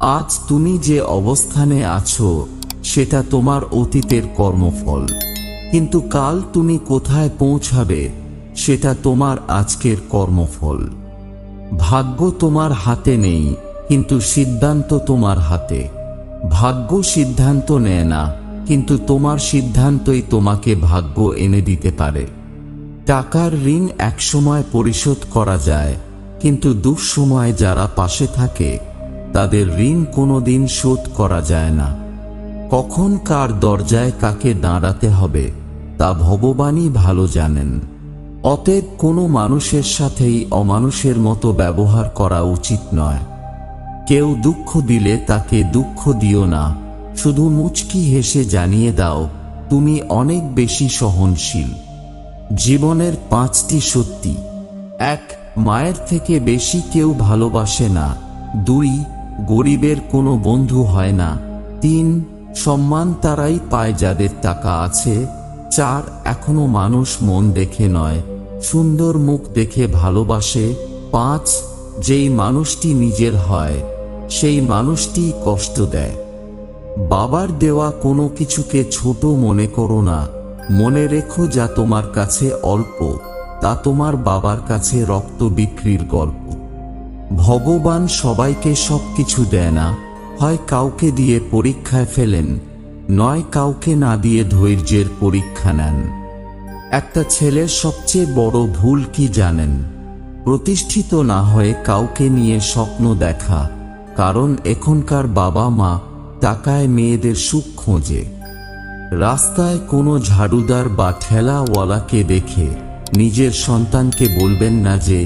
আজ তুমি যে অবস্থানে আছো, সেটা তোমার অতীতের কর্মফল। কিন্তু কাল তুমি কোথায় পৌঁছাবে, সেটা তোমার আজকের কর্মফল। ভাগ্য তোমার হাতে নেই, কিন্তু সিদ্ধান্ত তোমার হাতে। ভাগ্য সিদ্ধান্ত নেয় না, কিন্তু তোমার সিদ্ধান্তই তোমাকে ভাগ্য এনে দিতে পারে। টাকার ঋণ একসময় পরিশোধ করা যায়, কিন্তু দুঃসময়ে যারা পাশে থাকে তাদের ঋণ কোনোদিন শোধ করা যায় না। কখন কার দরজায় কাকে দাঁড়াতে হবে, তা ভগবানই ভালো জানেন। অতএব কোনো মানুষের সাথেই অমানুষের মতো ব্যবহার করা উচিত নয়। কেউ দুঃখ দিলে তাকে দুঃখ দিও না, শুধু মুচকি হেসে জানিয়ে দাও, তুমি অনেক বেশি সহনশীল। জীবনের পাঁচটি সত্যি। এক, মায়ের থেকে বেশি কেউ ভালোবাসে না। দুই গরিবের কোনো বন্ধু হয় না। তিন, সম্মান তারাই পায় যাদের টাকা আছে। চার, এখনও মানুষ মন দেখে নয়, সুন্দর মুখ দেখে ভালোবাসে। পাঁচ, যেই মানুষটি নিজের হয়, সেই মানুষটি কষ্ট দেয়। বাবার দেওয়া কোনো কিছুকে ছোট মনে করো না। মনে রেখো যা তোমার কাছে অল্প, তা তোমার বাবার কাছে রক্ত বিক্রির গল্প। ভগবান সবাইকে সব কিছু দেয় না, হয় কাউকে দিয়ে পরীক্ষায় ফেলেন, নয় কাউকে না দিয়ে ধৈর্যের পরীক্ষা নেন। একটা ছেলের সবচেয়ে বড় ভুল কি জানেন? প্রতিষ্ঠিত না হয়ে কাউকে নিয়ে স্বপ্ন দেখা, কারণ এখনকার বাবা মা টাকায় মেয়েদের সুখ খোঁজে। রাস্তায় কোনো ঝাড়ুদার বা ঠেলাওয়ালাকে দেখে নিজের সন্তানকে বলবেন না যে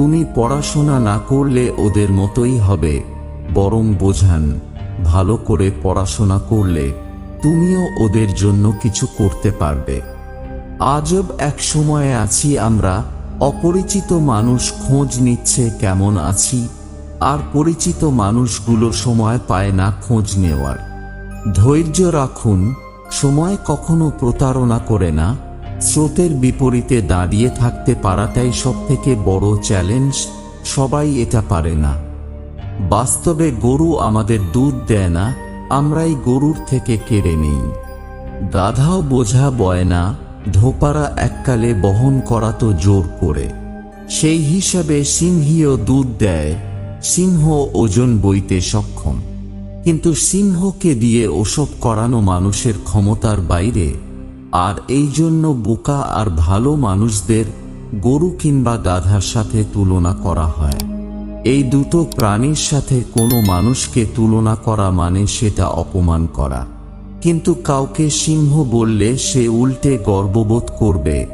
তুমি পড়াশোনা না করলে ওদের মতোই হবে। বরং বোঝান, ভালো করে পড়াশোনা করলে তুমিও ওদের জন্য কিছু করতে পারবে। আজব এক সময়ে আছি আমরা, অপরিচিত মানুষ খোঁজ নিচ্ছে কেমন আছি, আর পরিচিত মানুষগুলো সময় পায় না খোঁজ নেওয়ার। ধৈর্য রাখুন, সময় কখনো প্রতারণা করে না। স্রোতের বিপরীতে দাঁড়িয়ে থাকতে পারাটাই সব থেকে বড় চ্যালেঞ্জ, সবাই এটা পারে না। বাস্তবে গরু আমাদের দুধ দেয় না, আমরাই গরুর থেকে কেড়ে নেই। গাধাও বোঝা বয় না, ধোপারা এককালে বহন করা তো জোর করে। সেই হিসাবে সিংহীয় দুধ দেয়, সিংহ ওজন বইতে সক্ষম। কিন্তু সিংহকে দিয়ে ওসব করানো মানুষের ক্ষমতার বাইরে আর এই জন্য বোকা আর ভালো মানুষদের গরু কিংবা গাধার সাথে তুলনা করা হয়। এই দুটো প্রাণীর সাথে কোনো মানুষকে তুলনা করা মানে সেটা অপমান করা। কিন্তু কাউকে সিংহ বললে সে উল্টে গর্ববোধ করবে।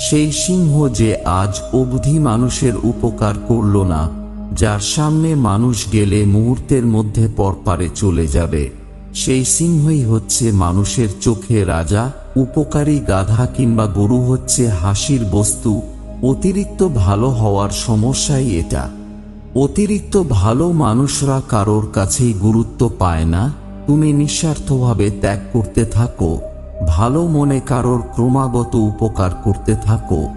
সেই সিংহ যে আজ অবধি মানুষের উপকার করল না, যার সামনে মানুষ গেলে মুহূর্তের মধ্যে পরপারে চলে যাবে। সেই সিংহই হচ্ছে মানুষের চোখে রাজা, উপকারী গাধা কিংবা গরু হচ্ছে হাসির বস্তু। অতিরিক্ত ভালো হওয়ার সমস্যাই এটা। অতিরিক্ত ভালো মানুষরা কারোর কাছেই গুরুত্ব পায় না। তুমি নিঃস্বার্থভাবে ত্যাগ করতে থাকো। ভালো মনে কারোর ক্রমাগত উপকার করতে থাকো।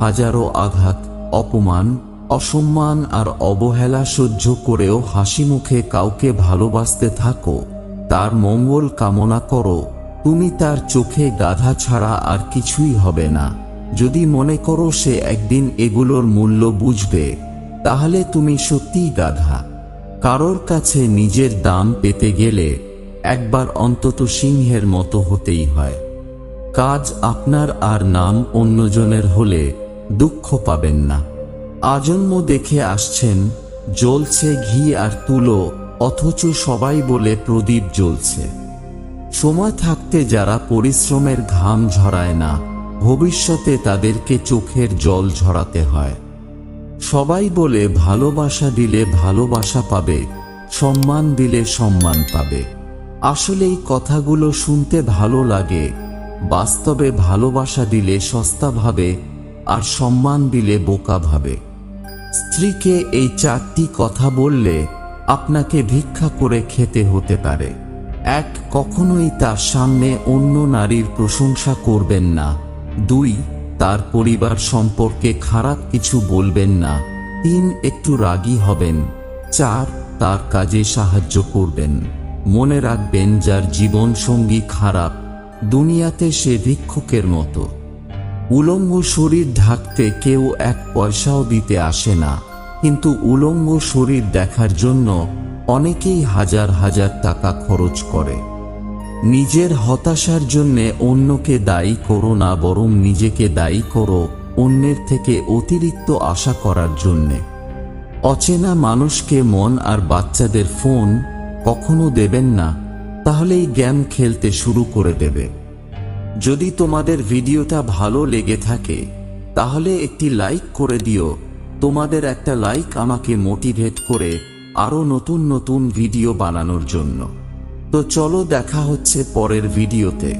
হাজারো আঘাত, অপমান, অসম্মান আর অবহেলা সহ্য করেও হাসি মুখে কাউকে ভালোবাসতে থাকো। তার মঙ্গল কামনা করো, তুমি তার চোখে গাধা ছাড়া আর কিছুই হবে না। যদি মনে করো সে একদিন এগুলোর মূল্য বুঝবে, তাহলে তুমি সত্যিই গাধা। কারোর কাছে নিজের দাম পেতে গেলে একবার অন্তত সিংহের মতো হতেই হয়। কাজ আপনার আর নাম অন্যজনের হলে দুঃখ পাবেন না। আজন্ম দেখে আসছেন, জ্বলছে ঘি আর তুলো অথচ সবাই বলে প্রদীপ জ্বলছে। সময় থাকতে যারা পরিশ্রমের ঘাম ঝরায় না, ভবিষ্যতে তাদেরকে চোখের জল ঝরাতে হয়। সবাই বলে ভালোবাসা দিলে ভালোবাসা পাবে, সম্মান দিলে সম্মান পাবে। আসলে এই কথাগুলো শুনতে ভালো লাগে, বাস্তবে ভালোবাসা দিলে সস্তা ভাবে, আর সম্মান দিলে বোকা ভাবে। স্ত্রীকে এই চারটি কথা বললে আপনাকে ভিক্ষা করে খেতে হতে পারে। এক, কখনোই তার সামনে অন্য নারীর প্রশংসা করবেন না। দুই, তার পরিবার সম্পর্কে খারাপ কিছু বলবেন না। তিন, একটু রাগী হবেন। চার, তার কাজে সাহায্য করবেন। মনে রাখবেন যার জীবন সঙ্গী খারাপ, দুনিয়াতে সে ভিক্ষুকের মতো। উলঙ্গ শরীর ঢাকতে কেউ এক পয়সাও দিতে আসে না। কিন্তু উলঙ্গ শরীর দেখার জন্য অনেকেই হাজার হাজার টাকা খরচ করে। নিজের হতাশার জন্যে অন্যকে দায়ী করো না, বরং নিজেকে দায়ী করো অন্যের থেকে অতিরিক্ত আশা করার জন্যে। অচেনা মানুষকে মন আর বাচ্চাদের ফোন কখনো দেবেন না, তাহলেই গেম খেলতে শুরু করে দেবে। যদি তোমাদের ভিডিওটা ভালো লেগে থাকে, তাহলে একটি লাইক করে দিও। তোমাদের একটা লাইক আমাকে মোটিভেট করে আরও নতুন নতুন ভিডিও বানানোর জন্য। তো চলো দেখা হচ্ছে পরের ভিডিওতে